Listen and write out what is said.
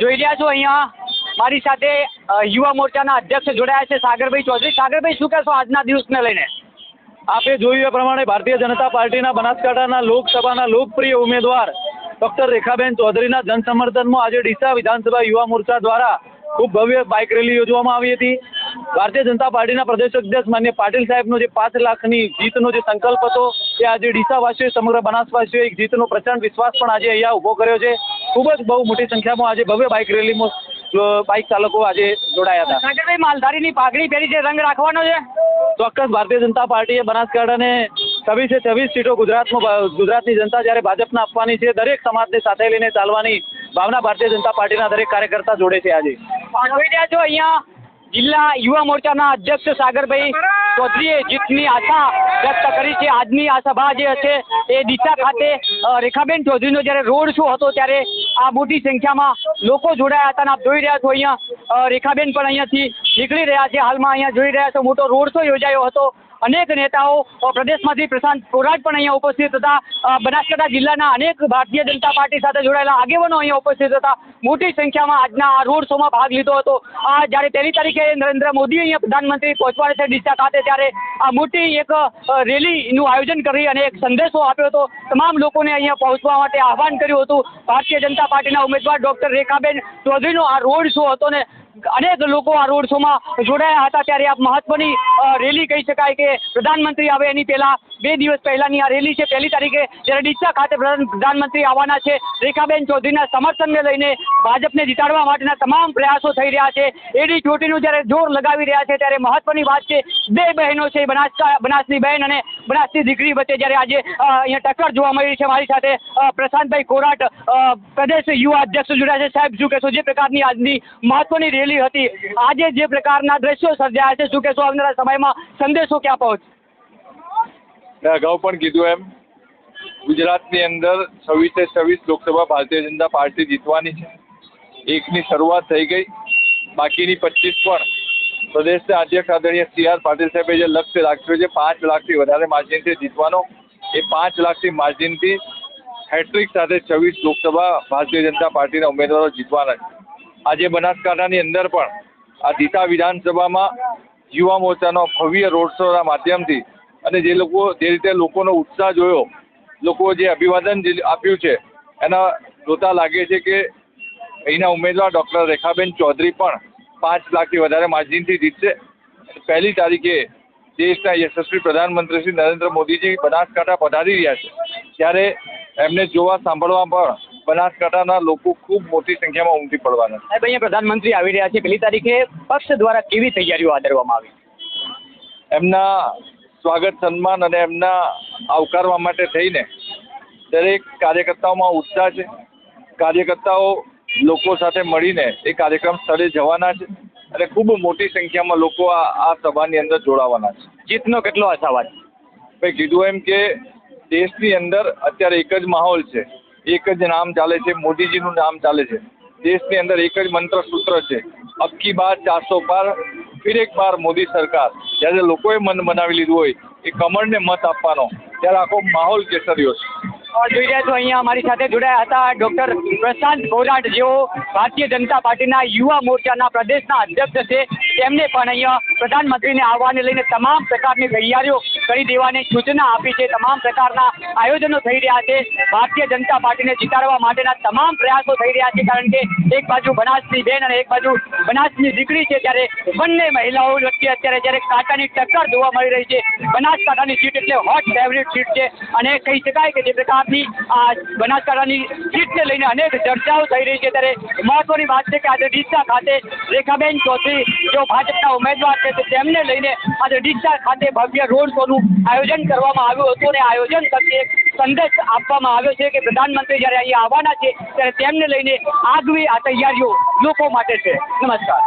જોઈ રહ્યા છો અહીંયા મારી સાથે યુવા મોરચાના અધ્યક્ષ જોડાયા છે સાગરભાઈ ચૌધરી. સાગરભાઈ શું કહેશો આજના દિવસને લઈને? આપે જોયું એ પ્રમાણે ભારતીય જનતા પાર્ટીના બનાસકાંઠાના લોકસભાના લોકપ્રિય ઉમેદવાર ડોક્ટર રેખાબેન ચૌધરીના જનસમર્થનમાં આજે ડીસા વિધાનસભા યુવા મોરચા દ્વારા ખૂબ ભવ્ય બાઇક રેલી યોજવામાં આવી હતી. ભારતીય જનતા પાર્ટીના પ્રદેશ અધ્યક્ષ માન્ય પાટીલ સાહેબનો જે પાંચ લાખની જીતનો જે સંકલ્પ હતો એ આજે ડીસાવાસીઓએ સમગ્ર બનાસવાસીઓએ એક જીતનો પ્રચંડ વિશ્વાસ પણ આજે અહીંયા ઊભો કર્યો છે. ખૂબ જ બહુ મોટી સંખ્યામાં આજે ભવ્ય બાઇક રેલીમાં બાઇક ચાલકો આજે જોડાયા હતા. સાગરભાઈ માલધારીની પાઘડી પહેરી છે? રંગ રાખવાનો છે? ચોક્કસ ભારતીય જનતા પાર્ટીએ બનાસકાંઠાને છવ્વીસે છવ્વીસ સીટો ગુજરાતમાં ગુજરાતની જનતા જ્યારે ભાજપને આપવાની છે દરેક સમાજને સાથે લઈને ચાલવાની ભાવના ભારતીય જનતા પાર્ટીના દરેક કાર્યકર્તા જોડે છે આજે. જોઈ રહ્યા છો અહીંયા જિલ્લા યુવા મોરચાના અધ્યક્ષ સાગરભાઈ ચૌધરીએ જીતની આશા વ્યક્ત કરી છે. આજની આ સભા જે હશે એ દિશા ખાતે રેખાબેન ચૌધરીનો જ્યારે રોડ શો હતો ત્યારે આ મોટી સંખ્યામાં લોકો જોડાયા હતા અને આપ જોઈ રહ્યા છો અહીંયા રેખાબેન પણ અહીંયાથી નીકળી રહ્યા છે. હાલમાં અહીંયા જોઈ રહ્યા છો, મોટો રોડ શો યોજાયો હતો. અનેક નેતાઓ પ્રદેશમાંથી પ્રશાંત કોરાટ પણ અહીંયા ઉપસ્થિત હતા. બનાસકાંઠા જિલ્લાના અનેક ભારતીય જનતા પાર્ટી સાથે જોડાયેલા આગેવાનો અહીંયા ઉપસ્થિત હતા. મોટી સંખ્યામાં આજના આ રોડ શોમાં ભાગ લીધો હતો. આ જ્યારે પહેલી તારીખે નરેન્દ્ર મોદી અહીંયા પ્રધાનમંત્રી પહોંચવાડે છે ડીસા ખાતે, ત્યારે આ મોટી એક રેલીનું આયોજન કરી અને એક સંદેશો આપ્યો હતો. તમામ લોકોને અહીંયા પહોંચવા માટે આહવાન કર્યું હતું. ભારતીય જનતા પાર્ટીના ઉમેદવાર ડોક્ટર રેખાબેન ચૌધરીનો આ રોડ શો હતો ને અનેક લોકો આ રોડ શોમાં જોડાયા હતા. ત્યારે આ મહત્વની રેલી કહી શકાય કે પ્રધાનમંત્રી આવે એની પહેલા, બે દિવસ પહેલાની આ રેલી છે. પહેલી તારીખે જ્યારે ડીસા ખાતે પ્રધાન- પ્રધાનમંત્રી આવવાના છે, રેખાબેન ચૌધરીના સમર્થનને લઈને ભાજપને જીતાડવા માટેના તમામ પ્રયાસો થઈ રહ્યા છે. એડી ચોટીનું જ્યારે જોર લગાવી રહ્યા છે, ત્યારે મહત્વની વાત છે, બે બહેનો છે બનાસ બનાસની બહેન અને બનાસની દીકરી વચ્ચે જ્યારે આજે અહીંયા ટક્કર જોવા મળી છે મારી સાથે પ્રશાંતભાઈ કોરાટ પ્રદેશ યુવા અધ્યક્ષ જોડાયા છે. સાહેબ, શું કહેશો? જે પ્રકારની આજની મહત્વની રેલી હતી, આજે જે પ્રકારના દ્રશ્યો સર્જાયા છે, શું કહેશો? આવનારા સમયમાં સંદેશો ક્યાં પહોંચ અગાઉ પણ કીધું એમ, ગુજરાતની અંદર છવ્વીસે છવ્વીસ લોકસભા ભારતીય જનતા પાર્ટી જીતવાની છે. એકની શરૂઆત થઈ ગઈ, બાકીની પચીસ પણ પ્રદેશના અધ્યક્ષ આદરણીય સી આર પાટીલ સાહેબે જે લક્ષ્ય રાખ્યું છે, પાંચ લાખથી વધારે માર્જિનથી જીતવાનો, એ પાંચ લાખથી માર્જિનથી હેટ્રિક સાથે છવ્વીસ લોકસભા ભારતીય જનતા પાર્ટીના ઉમેદવારો જીતવાના છે. આજે બનાસકાંઠાની અંદર પણ આ દીતા વિધાનસભામાં યુવા મોરચાનો ભવ્ય રોડ શોના માધ્યમથી અને જે લોકો, જે રીતે લોકોનો ઉત્સાહ જોયો લોકો જે અભિવાદન આપ્યું છે, એના જોતા લાગે છે કે અહીંના ઉમેદવાર ડૉક્ટર રેખાબેન ચૌધરી પણ પાંચ લાખથી વધારે માર્જિનથી જીતશે. પહેલી તારીખે દેશના યશસ્વી પ્રધાનમંત્રી શ્રી નરેન્દ્ર મોદીજી બનાસકાંઠા પધારી રહ્યા છે. ત્યારે એમને જોવા સાંભળવા પણ બનાસકાંઠાના લોકો ખૂબ મોટી સંખ્યામાં ઉમટી પડવાના છે. સાહેબ અહીંયા પ્રધાનમંત્રી આવી રહ્યા છે. પહેલી તારીખે પક્ષ દ્વારા કેવી તૈયારીઓ આદરવામાં આવી? એમના સ્વાગત સન્માન અને એમના આવકારવા માટે થઈને દરેક કાર્યકર્તાઓમાં ઉત્સાહ છે. કાર્યકર્તાઓ લોકો સાથે મળીને એ કાર્યક્રમ સ્થળે જવાના છે અને ખૂબ મોટી સંખ્યામાં લોકો આ આ સભાની અંદર જોડાવાના છે. જીતનો કેટલો આશાવાદ? મેં કીધું એમ કે દેશની અંદર અત્યારે એક જ માહોલ છે. એક જ નામ ચાલે છે મોદીજીનું નામ ચાલે છે. દેશની અંદર એક જ મંત્ર સૂત્ર છે. અબકી બાર ચારસો પાર ફિર એક બાર મોદી સરકાર. જ્યારે લોકોએ મન બનાવી લીધું હોય એ કમળને મત આપવાનો. ત્યારે આખો માહોલ કેસર્યો છે. જોઈ રહ્યા છો અહીંયા અમારી સાથે જોડાયા હતા ડોક્ટર પ્રશાંત કોરાટ જેઓ ભારતીય જનતા પાર્ટીના યુવા મોરચાના પ્રદેશના અધ્યક્ષ છે. તેમને પણ અહીંયા પ્રધાનમંત્રીને આવવાને લઈને તમામ પ્રકારની તૈયારીઓ કરી દેવાની સૂચના આપી છે. તમામ પ્રકારના આયોજનો થઈ રહ્યા છે. ભારતીય જનતા પાર્ટીને જીતાડવા માટેના તમામ પ્રયાસો થઈ રહ્યા છે. કારણ કે એક બાજુ બનાસની બેન અને એક બાજુ બનાસની દીકરી છે. ત્યારે બંને મહિલાઓ વચ્ચે અત્યારે જ્યારે કાંટાની ટક્કર જોવા મળી રહી છે. બનાસકાંઠાની સીટ એટલે હોટ ફેવરિટ સીટ છે. અને કહી શકાય કે જે પ્રકારની આ બનાસકાંઠાની સીટને લઈને અનેક ચર્ચાઓ થઈ રહી છે. ત્યારે મહત્વની વાત છે કે આજે ડીસા ખાતે રેખાબેન ચૌધરી, જો ભાજપના ઉમેદવાર છે, તો તેમને લઈને આજે ડીસા ખાતે ભવ્ય રોડ શોનું આયોજન કરવામાં આવ્યું હતું અને આયોજન થકી સંદેશ આપવામાં આવ્યો છે કે પ્રધાનમંત્રી જ્યારે અહીંયા આવવાના છે, ત્યારે તેમને લઈને આગવી આ તૈયારીઓ લોકો માટે છે. નમસ્કાર.